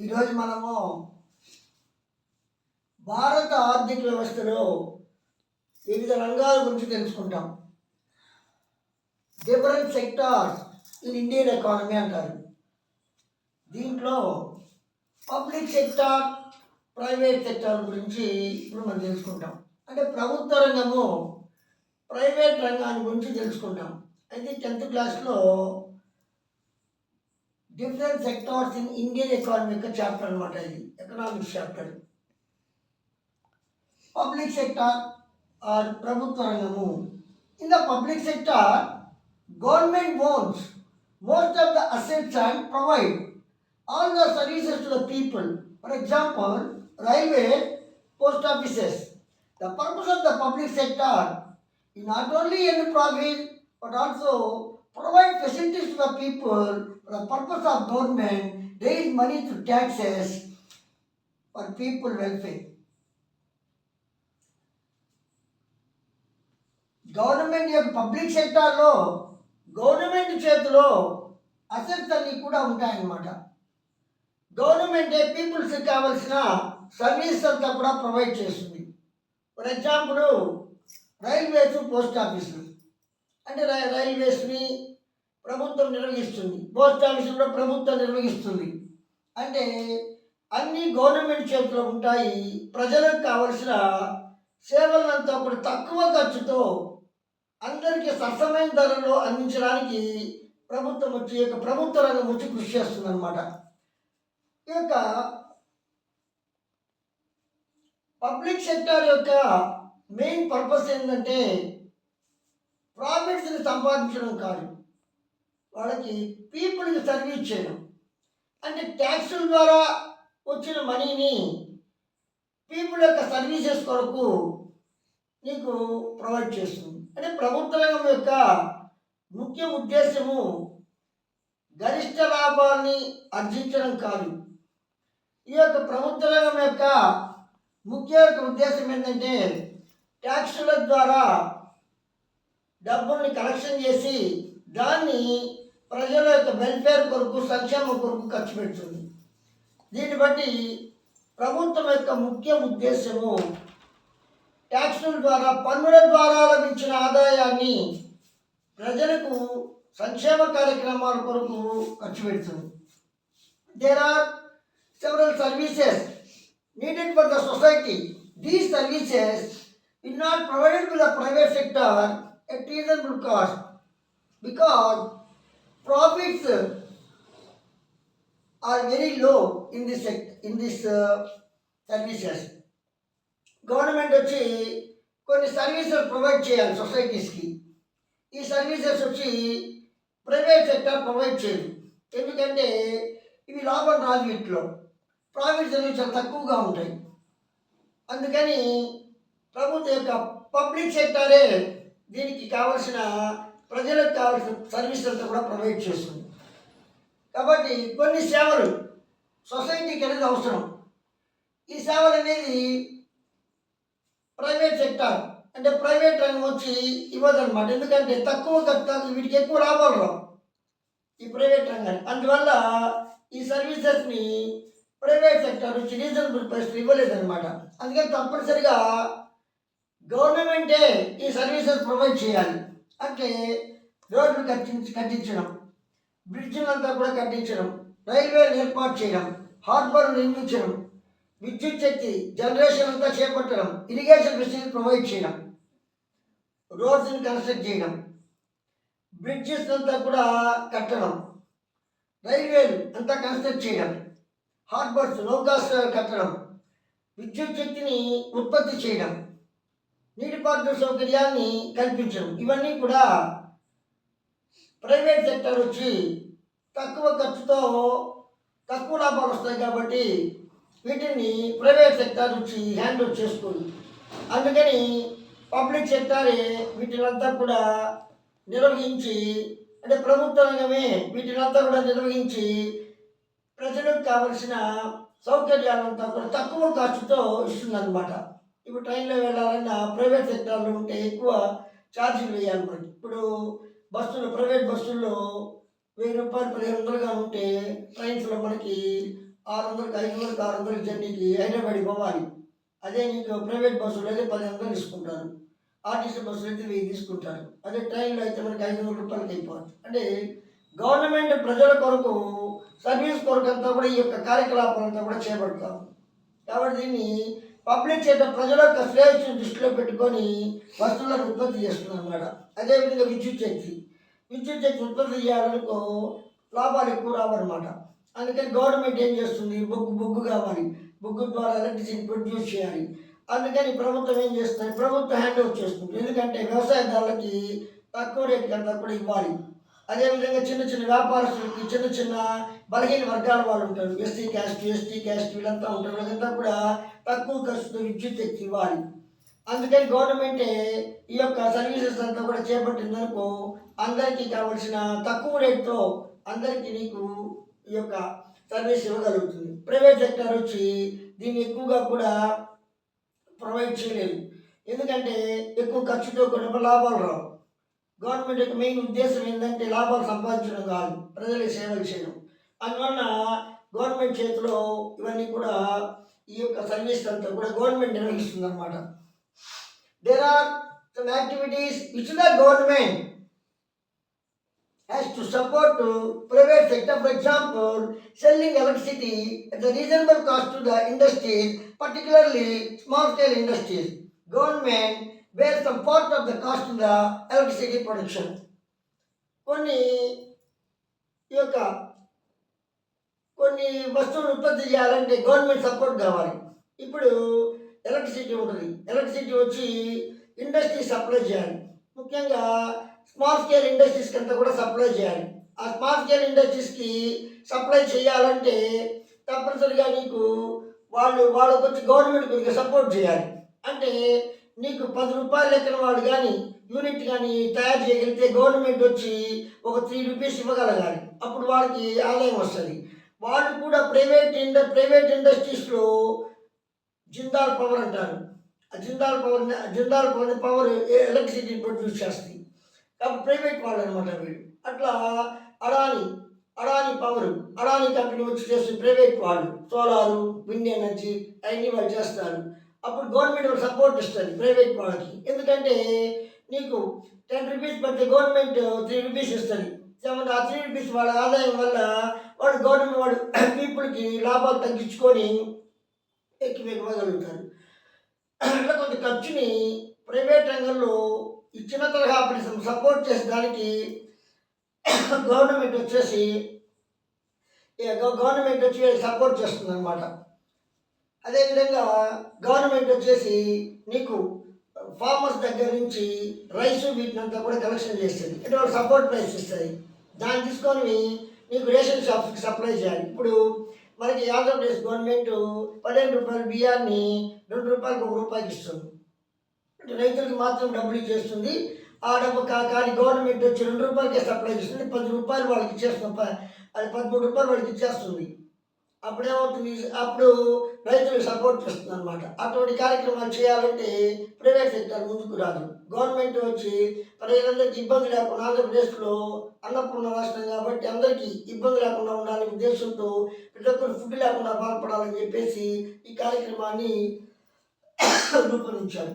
ఈరోజు మనము భారత ఆర్థిక వ్యవస్థలో వివిధ రంగాల గురించి తెలుసుకుంటాం. Different sectors in Indian economy అంటారు. దీంట్లో పబ్లిక్ సెక్టార్ ప్రైవేట్ సెక్టార్ గురించి ఇప్పుడు మనం తెలుసుకుంటాం. అంటే ప్రభుత్వ రంగము ప్రైవేట్ రంగాన్ని గురించి తెలుసుకుంటాం. అయితే టెన్త్ క్లాస్లో different sectors in Indian economy యొక్క చాప్టర్ అనమాట ఇది economics chapter public sector or ప్రభుత్వ రంగము in the public sector government owns most of the assets and provide all the services to the people. For example, railway, post offices. The purpose of the public sector is not only earn profit but also provide facilities to the people for the purpose of government, raise money through taxes for people welfare. Government యొక్క public సెక్టార్లో government చేతిలో assets అన్నీ కూడా ఉంటాయన్నమాట. Government పీపుల్స్కి కావలసిన service అంతా కూడా provide చేస్తుంది. ఫర్ ఎగ్జాంపుల్ రైల్వేస్ పోస్ట్ ఆఫీసులు అంటే రై- రైల్వేస్ని ప్రభుత్వం నిర్వహిస్తుంది. పోస్ట్ ఆఫీస్ కూడా ప్రభుత్వం నిర్వహిస్తుంది. అంటే అన్ని గవర్నమెంట్ చేతిలో ఉంటాయి. ప్రజలకు కావలసిన సేవలంతా కూడా తక్కువ ఖర్చుతో అందరికీ సరసమైన ధరలో అందించడానికి ప్రభుత్వం వచ్చి ఈ యొక్క ప్రభుత్వ రంగం వచ్చి కృషి చేస్తుంది అనమాట ఈ యొక్క పబ్లిక్ సెక్టర్ యొక్క మెయిన్ పర్పస్ ఏంటంటే ప్రాఫిట్స్ని సంపాదించడం కాదు. వాళ్ళకి పీపుల్కి సర్వీస్ చేయడం అంటే ట్యాక్సుల ద్వారా వచ్చిన మనీని పీపుల్ యొక్క సర్వీసెస్ కొరకు నీకు ప్రొవైడ్ చేస్తుంది. అంటే ప్రభుత్వ రంగం యొక్క ముఖ్య ఉద్దేశము గరిష్ట లాభాన్ని ఆర్జించడం కాదు. ఈ యొక్క ప్రభుత్వ రంగం యొక్క ముఖ్య యొక్క ఉద్దేశం ఏంటంటే ట్యాక్సుల ద్వారా డబ్బుల్ని కలెక్షన్ చేసి దాన్ని ప్రజల యొక్క వెల్ఫేర్ కొరకు సంక్షేమం కొరకు ఖర్చు పెడుతుంది. దీన్ని బట్టి ప్రభుత్వం యొక్క ముఖ్య ఉద్దేశము ట్యాక్సుల ద్వారా పన్నుల ద్వారా లభించిన ఆదాయాన్ని ప్రజలకు సంక్షేమ కార్యక్రమాల కొరకు ఖర్చు పెడుతుంది. There are several services needed for the society These services in not provided to the private sector at cost cost profits uh, are very low in this sect- in this uh, services. Government వచ్చి కొన్ని services provide చేయాలి సొసైటీస్కి ఈ services వచ్చి private sector provide చేయదు. ఎందుకంటే ఇవి లాభం రాదు వీటిలో. ప్రాఫిట్స్ అనేవి చాలా తక్కువగా ఉంటాయి. అందుకని ప్రభుత్వ యొక్క పబ్లిక్ సెక్టారే దీనికి కావలసిన ప్రజలకు కావాల్సిన సర్వీసులతో కూడా ప్రొవైడ్ చేస్తుంది. కాబట్టి కొన్ని సేవలు సొసైటీకి అనేది అవసరం. ఈ సేవలు అనేది ప్రైవేట్ సెక్టార్ అంటే ప్రైవేట్ రంగం వచ్చి ఇవ్వదన్నమాట. ఎందుకంటే తక్కువ ఖర్చు వీటికి ఎక్కువ లాభాలు రావు ఈ ప్రైవేట్ రంగాన్ని అందువల్ల ఈ సర్వీసెస్ని ప్రైవేట్ సెక్టర్ నుంచి రీజనబుల్ ప్రైస్ ఇవ్వలేదన్నమాట. అందుకని తప్పనిసరిగా గవర్నమెంటే ఈ సర్వీసెస్ ప్రొవైడ్ చేయాలి. అంటే రోడ్లు కట్టించి కట్టించడం బ్రిడ్జిలంతా కూడా కట్టించడం రైల్వేలు ఏర్పాటు చేయడం హార్బర్ నిర్మించడం విద్యుత్ శక్తి జనరేషన్ అంతా చేపట్టడం ఇరిగేషన్ ఫెసిలిటీ ప్రొవైడ్ చేయడం రోడ్స్ని కన్స్ట్రక్ట్ చేయడం బ్రిడ్జెస్ అంతా కూడా కట్టడం రైల్వేలు అంతా కన్స్ట్రక్ట్ చేయడం హార్బర్స్ నౌకాస్ కట్టడం విద్యుత్ శక్తిని ఉత్పత్తి చేయడం. నీటిపారుదల సౌకర్యాన్ని కల్పించడం. ఇవన్నీ కూడా ప్రైవేట్ సెక్టర్ వచ్చి తక్కువ ఖర్చుతో తక్కువ లాభాలు వస్తాయి కాబట్టి వీటిని ప్రైవేట్ సెక్టర్ వచ్చి హ్యాండిల్ చేసుకుంది అందుకని పబ్లిక్ సెక్టారే వీటినంతా కూడా నిర్వహించి అంటే ప్రభుత్వ రంగమే వీటినంతా కూడా నిర్వహించి ప్రజలకు కావలసిన సౌకర్యాలంతా కూడా తక్కువ ఖర్చుతో ఇస్తుందన్నమాట. ఇప్పుడు ట్రైన్లో వెళ్ళాలన్నా ప్రైవేట్ సెక్టార్లో ఉంటే ఎక్కువ ఛార్జీలు వేయాలి ఇప్పుడు బస్సులు ప్రైవేట్ బస్సుల్లో వెయ్యి రూపాయలు పదిహేను వందలుగా ఉంటే ట్రైన్స్లో మనకి ఆరు వందలకి ఐదు వందలకి ఆరు వందలకి జర్నీకి హైదరాబాద్ పోవాలి. అదే నీకు ప్రైవేట్ బస్సులు అయితే పది వందలు తీసుకుంటారు. ఆర్టీసీ బస్సులు అయితే వెయ్యి తీసుకుంటారు. అదే ట్రైన్లో అయితే మనకి ఐదు వందల రూపాయలకి అయిపోతుంది అంటే గవర్నమెంట్ ప్రజల కొరకు సర్వీస్ కొరకు అంతా కూడా ఈ యొక్క కార్యకలాపాలంతా కూడా చేపడతాం కాబట్టి దీన్ని పబ్లిక్ చేత ప్రజల యొక్క శ్రేయస్సును దృష్టిలో పెట్టుకొని వస్తువులను ఉత్పత్తి చేస్తున్నాం అన్నమాట అదేవిధంగా విద్యుత్ శక్తి విద్యుత్ శక్తి ఉత్పత్తి చేయాలనుకో లాభాలు ఎక్కువ రావన్నమాట. అందుకని గవర్నమెంట్ ఏం చేస్తుంది? బొగ్గు బొగ్గు కావాలి. బొగ్గు ద్వారా ఎలక్ట్రిసిటీ ప్రొడ్యూస్ చేయాలి. అందుకని ప్రభుత్వం ఏం చేస్తుంది? ప్రభుత్వం హ్యాండ్ ఓవర్ చేస్తుంది. ఎందుకంటే వ్యవసాయదారులకి తక్కువ రేటు కన్నా కూడా ఇవ్వాలి. అదేవిధంగా చిన్న చిన్న వ్యాపారస్తులకి చిన్న చిన్న బలహీన వర్గాల వాళ్ళు ఉంటారు. ఎస్సీ క్యాస్ట్ ఎస్టీ క్యాస్ట్ వీళ్ళంతా ఉంటారు. వీళ్ళంతా కూడా తక్కువ ఖర్చుతో విద్యుత్ ఎక్కి ఇవ్వాలి. అందుకని గవర్నమెంటే ఈ యొక్క సర్వీసెస్ అంతా కూడా చేపట్టిందనుకో అందరికీ కావలసిన తక్కువ రేట్తో అందరికీ నీకు ఈ యొక్క సర్వీస్ ఇవ్వగలుగుతుంది. ప్రైవేట్ సెక్టర్ వచ్చి దీన్ని ఎక్కువగా కూడా ప్రొవైడ్ చేయలేదు. ఎందుకంటే ఎక్కువ ఖర్చుతో కూడా లాభాలు రావు. గవర్నమెంట్ యొక్క మెయిన్ ఉద్దేశం ఏంటంటే లాభాలు సంపాదించడం కాదు ప్రజల సేవ విషయం అందువల్ల గవర్నమెంట్ చేతిలో ఇవన్నీ కూడా ఈ యొక్క సర్వీస్ అంతా కూడా గవర్నమెంట్ నిర్వహిస్తుంది అనమాట there are some activities which the government has to support private sector for example selling electricity at the reasonable cost to the industries particularly small scale industries government bears some part of the cost in the electricity production. కొన్ని ఈ యొక్క కొన్ని వస్తువులు ఉత్పత్తి చేయాలంటే government support కావాలి. ఇప్పుడు electricity ఉంటుంది. ఎలక్ట్రిసిటీ వచ్చి ఇండస్ట్రీ సప్లై చేయాలి. ముఖ్యంగా స్మాల్ స్కేల్ ఇండస్ట్రీస్కి అంతా కూడా సప్లై చేయాలి. ఆ స్మాల్ స్కేల్ ఇండస్ట్రీస్కి సప్లై చేయాలంటే తప్పనిసరిగా నీకు వాళ్ళు వాళ్ళకి వచ్చి గవర్నమెంట్ కొద్దిగా సపోర్ట్ చేయాలి. అంటే నీకు పది రూపాయలు లెక్కన వాడు కానీ యూనిట్ కానీ తయారు చేయగలిగితే గవర్నమెంట్ వచ్చి ఒక త్రీ రూపీస్ ఇవ్వగలగాలి. అప్పుడు వాళ్ళకి ఆదాయం వస్తుంది. వాళ్ళు కూడా ప్రైవేట్ ఇండ ప్రైవేట్ ఇండస్ట్రీస్లో జిందాల్ పవర్ అంటారు. ఆ Jindal power Jindal power power electricity produce చేస్తుంది. కాబట్టి ప్రైవేట్ వాళ్ళు అనమాట వీళ్ళు. అట్లా అడాని అడాని పవర్ అడాని కంపెనీ వచ్చి చేస్తుంది ప్రైవేట్ వాళ్ళు సోలారు విండ్ ఎనర్జీ అవన్నీ వాళ్ళు చేస్తారు. అప్పుడు గవర్నమెంట్ వాళ్ళు సపోర్ట్ ఇస్తుంది ప్రైవేట్ వాళ్ళకి. ఎందుకంటే నీకు టెన్ రూపీస్ పడితే గవర్నమెంట్ త్రీ రూపీస్ ఇస్తుంది. ఆ త్రీ రూపీస్ వాళ్ళ ఆదాయం వల్ల వాడు గవర్నమెంట్ వాడు పీపుల్కి లాభాలు తగ్గించుకొని ఎక్కువ అట్లా కొంత ఖర్చుని ప్రైవేట్ రంగంలో ఇచ్చిన తరహా పరిశ్రమ సపోర్ట్ చేసేదానికి గవర్నమెంట్ వచ్చేసి గవర్నమెంట్ వచ్చి సపోర్ట్ చేస్తుంది అనమాట అదేవిధంగా గవర్నమెంట్ వచ్చేసి నీకు ఫార్మర్స్ దగ్గర నుంచి రైస్ వీటినంతా కూడా కలెక్షన్ చేస్తుంది. అంటే వాళ్ళు సపోర్ట్ ప్రైస్ ఇస్తుంది. దాన్ని తీసుకొని నీకు రేషన్ షాప్స్కి సప్లై చేయాలి. ఇప్పుడు మనకి ఆంధ్రప్రదేశ్ గవర్నమెంట్ పదిహేను రూపాయల బియ్యాన్ని రెండు రూపాయలకు ఒక రూపాయికి ఇస్తుంది. అంటే రైతులకు మాత్రం డబ్బులు ఇచ్చేస్తుంది. ఆ డబ్బు కా- కానీ గవర్నమెంట్ వచ్చి రెండు రూపాయలకే సప్లై చేస్తుంది. పది రూపాయలు వాళ్ళకి ఇచ్చేస్తుంది. అది పదమూడు రూపాయలు వాళ్ళకి ఇచ్చేస్తుంది. అప్పుడేమవుతుంది అప్పుడు రైతులకు సపోర్ట్ చేస్తుంది అనమాట అటువంటి కార్యక్రమాలు చేయాలంటే ప్రైవేట్ సెక్టర్ ముందుకు రాదు. గవర్నమెంట్ వచ్చి ప్రజలందరికీ ఇబ్బంది లేకుండా ఆంధ్రప్రదేశ్లో అన్నపూర్ణ రాష్ట్రం కాబట్టి అందరికీ ఇబ్బంది లేకుండా ఉండాలనే ఉద్దేశంతో ప్రతి ఒక్కరు ఫుడ్ లేకుండా బాధపడాలని చెప్పేసి ఈ కార్యక్రమాన్ని రూపొందించారు.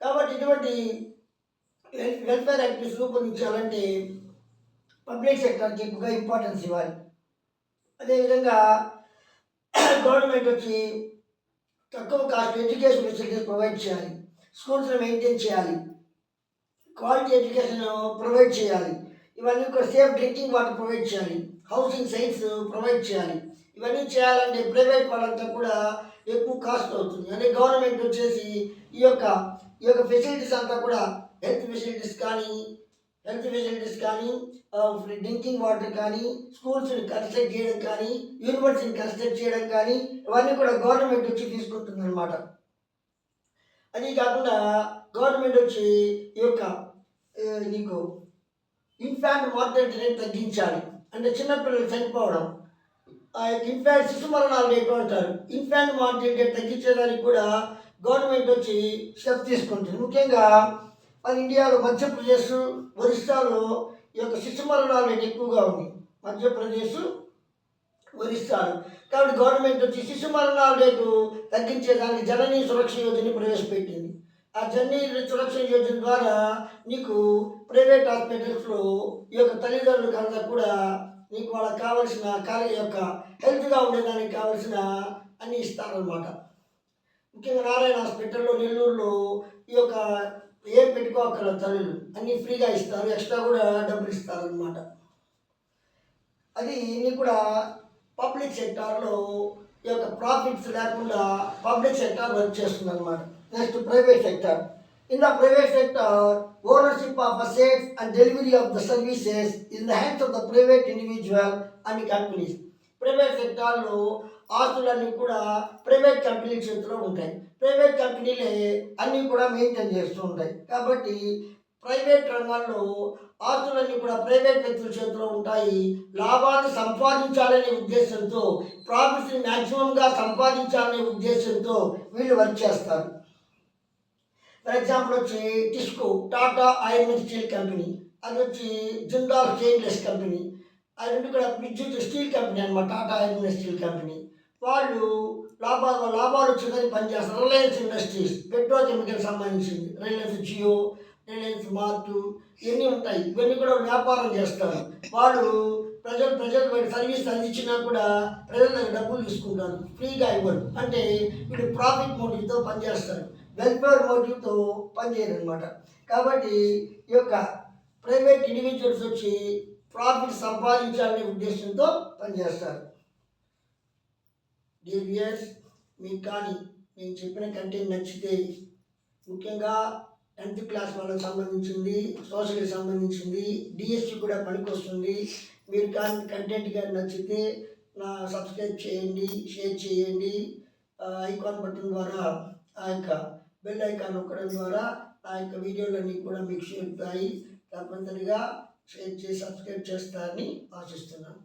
కాబట్టి ఇటువంటి వెల్ఫేర్ యాక్టివ్స్ రూపొందించాలంటే పబ్లిక్ సెక్టర్కి ఎక్కువగా ఇంపార్టెన్స్ ఇవ్వాలి. అదేవిధంగా గవర్నమెంట్ వచ్చి తక్కువ కాస్ట్ ఎడ్యుకేషన్ ఫెసిలిటీస్ ప్రొవైడ్ చేయాలి. స్కూల్స్ని మెయింటైన్ చేయాలి. క్వాలిటీ ఎడ్యుకేషన్ ప్రొవైడ్ చేయాలి. ఇవన్నీ కూడా సేఫ్ డ్రింకింగ్ వాటర్ ప్రొవైడ్ చేయాలి. హౌసింగ్ సైట్స్ ప్రొవైడ్ చేయాలి. ఇవన్నీ చేయాలంటే ప్రైవేట్ వాళ్ళంతా కూడా ఎక్కువ కాస్ట్ అవుతుంది. అదే గవర్నమెంట్ వచ్చేసి ఈ యొక్క ఈ యొక్క ఫెసిలిటీస్ అంతా కూడా హెల్త్ ఫెసిలిటీస్ కానీ హెల్త్ ఫెసిలిటీస్ కానీ డ్రింకింగ్ వాటర్ కానీ స్కూల్స్ని కన్స్ట్రక్ట్ చేయడం కానీ యూనివర్సిటీని కన్స్ట్రక్ట్ చేయడం కానీ ఇవన్నీ కూడా గవర్నమెంట్ వచ్చి తీసుకుంటుందన్నమాట. అదే అది కాకుండా గవర్నమెంట్ వచ్చి ఈ యొక్క నీకు ఇన్ఫాంట్ మార్టాలిటీ రేట్ తగ్గించాలి. అంటే చిన్నపిల్లలు చనిపోవడం. ఆ యొక్క ఇన్ఫాంట్ శిశు మరణాలు ఎక్కువ అంటారు ఇన్ఫాంట్ మార్టాలిటీ రేట్ తగ్గించేదానికి కూడా గవర్నమెంట్ వచ్చి స్టెప్ తీసుకుంటుంది. ముఖ్యంగా మన ఇండియాలో మధ్యప్రదేశ్ ఒరిస్సాలో ఈ యొక్క శిశు మరణాలు ఎక్కువగా ఉంది. మధ్యప్రదేశ్ వరిస్తారు కాబట్టి గవర్నమెంట్ వచ్చి శిశు మరణాల రేటు తగ్గించేదానికి జననీ సురక్ష యోజన ప్రవేశపెట్టింది. ఆ జననీ సురక్ష యోజన ద్వారా నీకు ప్రైవేట్ హాస్పిటల్స్లో ఈ యొక్క తల్లిదండ్రులకు అంతా కూడా నీకు వాళ్ళకి కావాల్సిన కార్య యొక్క హెల్త్గా ఉండేదానికి కావాల్సిన అన్నీ ఇస్తారనమాట ముఖ్యంగా నారాయణ హాస్పిటల్లో నెల్లూరులో ఈ యొక్క ఏం పెట్టుకోకల తల్లులు. అన్నీ ఫ్రీగా ఇస్తారు ఎక్స్ట్రా కూడా డబ్బులు ఇస్తారు అనమాట అది ఇన్ని కూడా పబ్లిక్ సెక్టార్లో ఈ యొక్క ప్రాఫిట్స్ లేకుండా పబ్లిక్ సెక్టార్ వర్క్ చేస్తుంది అనమాట next private sector. In the private sector ownership of assets and delivery of the services in the hands of the private individual and companies. Private సెక్టార్లో ఆస్తులన్నీ కూడా ప్రైవేట్ కంపెనీ చేతిలో ఉంటాయి. Private కంపెనీలే అన్నీ కూడా maintain చేస్తూ ఉంటాయి. కాబట్టి ప్రైవేట్ రంగాల్లో ఆస్తులన్నీ కూడా ప్రైవేట్ వ్యక్తుల చేతిలో ఉంటాయి. లాభాన్ని సంపాదించాలనే ఉద్దేశంతో ప్రాఫిట్స్ని మ్యాక్సిమంగా సంపాదించాలనే ఉద్దేశంతో వీళ్ళు వర్క్ చేస్తారు. ఫర్ ఎగ్జాంపుల్ వచ్చి TISCO Tata iron steel company అది వచ్చి జిందాల్ స్టెయిన్లెస్ కంపెనీ ఆ రెండు కూడా విద్యుత్ స్టీల్ కంపెనీ అనమాట టాటా ఐరన్ స్టీల్ కంపెనీ వాళ్ళు లాభాలు లాభాలు వచ్చేదని పనిచేస్తారు రిలయన్స్ ఇండస్ట్రీస్ పెట్రోకెమికల్ సంబంధించింది. రిలయన్స్ జియో రిలయన్స్ మార్ట్ ఇవన్నీ ఉంటాయి. ఇవన్నీ కూడా వ్యాపారం చేస్తారు. వాళ్ళు ప్రజలు ప్రజలు వాడి సర్వీస్ అందించినా కూడా ప్రజల దగ్గర డబ్బులు తీసుకుంటారు. ఫ్రీగా ఇవ్వరు. అంటే వీళ్ళు ప్రాఫిట్ మోటివ్తో పనిచేస్తారు వెల్ఫేర్ మోటివ్తో పనిచేయరు అనమాట కాబట్టి ఈ యొక్క ప్రైవేట్ ఇండివిజువల్స్ వచ్చి ప్రాఫిట్ సంపాదించాలనే ఉద్దేశంతో పనిచేస్తారు డివియర్స్ మీకు కానీ నేను చెప్పిన కంటెంట్ నచ్చితే ముఖ్యంగా టెన్త్ క్లాస్ వాళ్ళకి సంబంధించింది సోషల్కి సంబంధించింది డిఎస్సి కూడా పనికొస్తుంది. మీరు కానీ కంటెంట్ కానీ నచ్చితే నా సబ్స్క్రైబ్ చేయండి షేర్ చేయండి. ఐకాన్ బటన్ ద్వారా ఆ యొక్క బెల్ ఐకాన్ నొక్కడం ద్వారా ఆ యొక్క వీడియోలన్నీ కూడా మీకు చేరుతాయి తప్పనిసరిగా షేర్ చేసి సబ్స్క్రైబ్ చేస్తారని ఆశిస్తున్నాను.